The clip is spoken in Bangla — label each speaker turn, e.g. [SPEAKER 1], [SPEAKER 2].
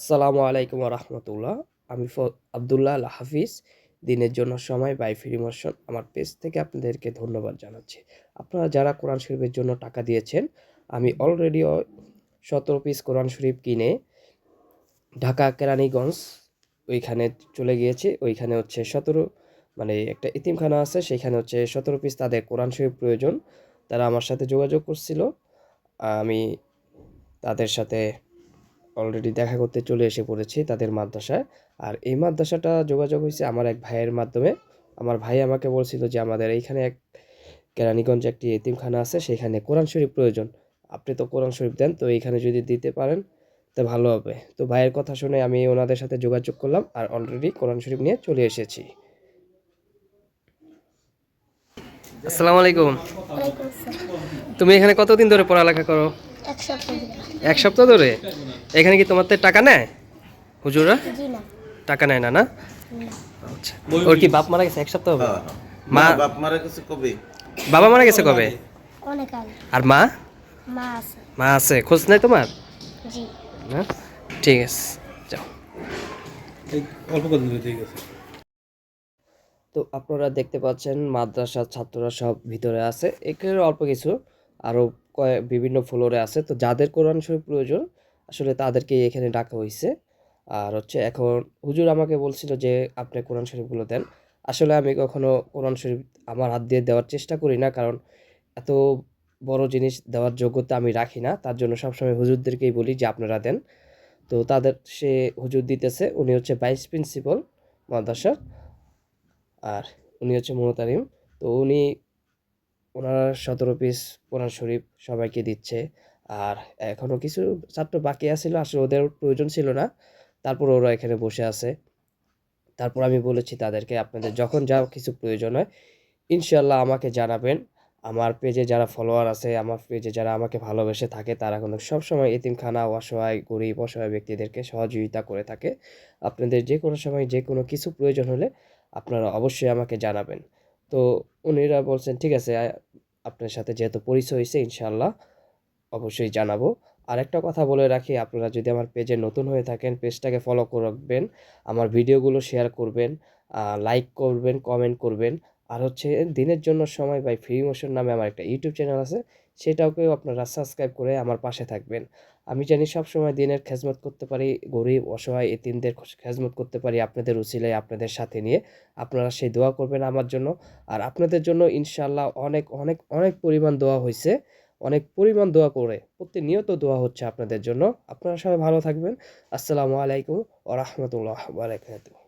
[SPEAKER 1] আসসালামু আলাইকুম রহমতুল্লাহ আমি আবদুল্লাহ আল হাফিজ, দিনের জন্য সময় বাই ফ্রি মোশন আমার পেজ থেকে আপনাদেরকে ধন্যবাদ জানাচ্ছি। আপনারা যারা কোরআন শরীফের জন্য টাকা দিয়েছেন, আমি অলরেডি সতেরো পিস কোরআন শরীফ কিনে ঢাকা কেরানীগঞ্জ ওইখানে চলে গিয়েছি। ওইখানে হচ্ছে সতেরো মানে একটা ইতিমখানা আছে সেইখানে হচ্ছে সতেরো পিস তাদের কোরআন শরীফ প্রয়োজন। তারা আমার সাথে যোগাযোগ করছিল। আমি তাদের সাথে অলরেডি দেখা করতে চলে এসে পড়েছি তাদের মাদ্রাসায়। আর এই মাদ্রাসাটা যোগাযোগ হয়েছে আমার এক ভাইয়ের মাধ্যমে। আমার ভাই আমাকে বলছিল যে, আমাদের এইখানে এক কেরানীগঞ্জে একটি এতিমখানা আছে, সেখানে কোরআন শরীফ প্রয়োজন। আপনি তো কোরআন শরীফ দেন, তো এইখানে যদি দিতে পারেন, তো ভালো হবে। তো ভাইয়ের কথা শুনে আমি ওনাদের সাথে যোগাযোগ করলাম আর অলরেডি কোরআন শরীফ নিয়ে চলে এসেছি। আসসালামু আলাইকুম। তুমি এখানে কতদিন ধরে পড়ালেখা করো?
[SPEAKER 2] এক সপ্তাহ
[SPEAKER 1] ধরে। এখানে কি তোমার থেকে টাকা নেয়? হুজুরা টাকা নেয় না না? আচ্ছা। ওর কি বাপ মারা গেছে? এক সপ্তাহ হবে?
[SPEAKER 3] হ্যাঁ।
[SPEAKER 1] মা?
[SPEAKER 3] মা বাপ মারা গেছে কবে?
[SPEAKER 1] বাবা মারা গেছে কবে?
[SPEAKER 2] অনেক আগে।
[SPEAKER 1] আর মা?
[SPEAKER 2] মা আছে।
[SPEAKER 1] মা আছে। খোঁজ নাই তোমার?
[SPEAKER 2] জি।
[SPEAKER 1] না? ঠিক আছে যাও।
[SPEAKER 4] অল্প কদিন ঠিক আছে।
[SPEAKER 1] তো আপনারা দেখতে পাচ্ছেন মাদ্রাসার ছাত্ররা সব ভিতরে আছে। এখানে অল্প কিছু আরও কয়েক বিভিন্ন ফ্লোরে আছে। তো যাদের কোরআন শরীফ প্রয়োজন, আসলে তাদেরকে এখানে ডাকা হয়েছে আর হচ্ছে এখন হুজুর আমাকে বলছিল যে, আপনি কোরআন শরীফগুলো দেন। আসলে আমি কখনো কোরআন শরীফ আমার হাত দিয়ে দেওয়ার চেষ্টা করি না, কারণ এত বড় জিনিস দেওয়ার যোগ্যতা আমি রাখি না। তার জন্য সবসময় হুজুরদেরকেই বলি যে, আপনারা দেন। তো তাদের, সে হুজুর দিতেছে, উনি হচ্ছে ভাইস প্রিন্সিপাল মাদ্রাসার। আর উনি হচ্ছে মোহতারিম তো উনি ওনার সতেরো পিস কোরআন শরীফ সবাইকে দিচ্ছে। আর এখনও কিছু ছাত্র বাকি আছিল, আসলে ওদের প্রয়োজন ছিল না। তারপর ওরা এখানে বসে আছে। তারপর আমি বলেছি তাদেরকে, আপনাদের যখন যা কিছু প্রয়োজন হয় ইনশাল্লাহ আমাকে জানাবেন। আমার পেজে যারা ফলোয়ার আছে, আমার পেজে যারা আমাকে ভালোবেসে থাকে, তারা কিন্তু সবসময় এতিমখানা অসহায়, গরিব, অসহায় ব্যক্তিদেরকে সহযোগিতা করে থাকে। আপনাদের যে কোনো সময় যে কোনো কিছু প্রয়োজন হলে আপনারা অবশ্যই আমাকে জানাবেন। তো উনিরা বলছেন, ঠিক আছে আপনার সাথে যেহেতু পরিচয় হয়েছে ইনশাল্লাহ অবশ্যই জানাব। আরেকটা কথা বলে রাখি, আপনারা যদি আমার পেজে নতুন হয়ে থাকেন, পেজটাকে ফলো রাখবেন, আমার ভিডিওগুলো শেয়ার করবেন লাইক করবেন কমেন্ট করবেন। আর হচ্ছে দিনের জন্য সময় বাই ফ্রি মোশন নামে আমার একটা ইউটিউব চ্যানেল আছে সেটাকেও আপনারা সাবস্ক্রাইব করে আমার পাশে থাকবেন। আমি জানি সব সময় দিনের খেজমত করতে পারি, গরিব, অসহায়, এতিমদের খেজমত করতে পারি আপনাদের উচিলায় আপনাদের সাথে নিয়ে। আপনারা সেই দোয়া করবেন আমার জন্য। আর আপনাদের জন্য ইনশাল্লাহ অনেক অনেক অনেক পরিমাণ দোয়া হয়েছে অনেক পরিমাণ দোয়া করে প্রতিনিয়ত দোয়া হচ্ছে আপনাদের জন্য। আপনারা সবাই ভালো থাকবেন। আসসালামু আলাইকুম ও রহমতুল্লাহ বারাকাতুহ।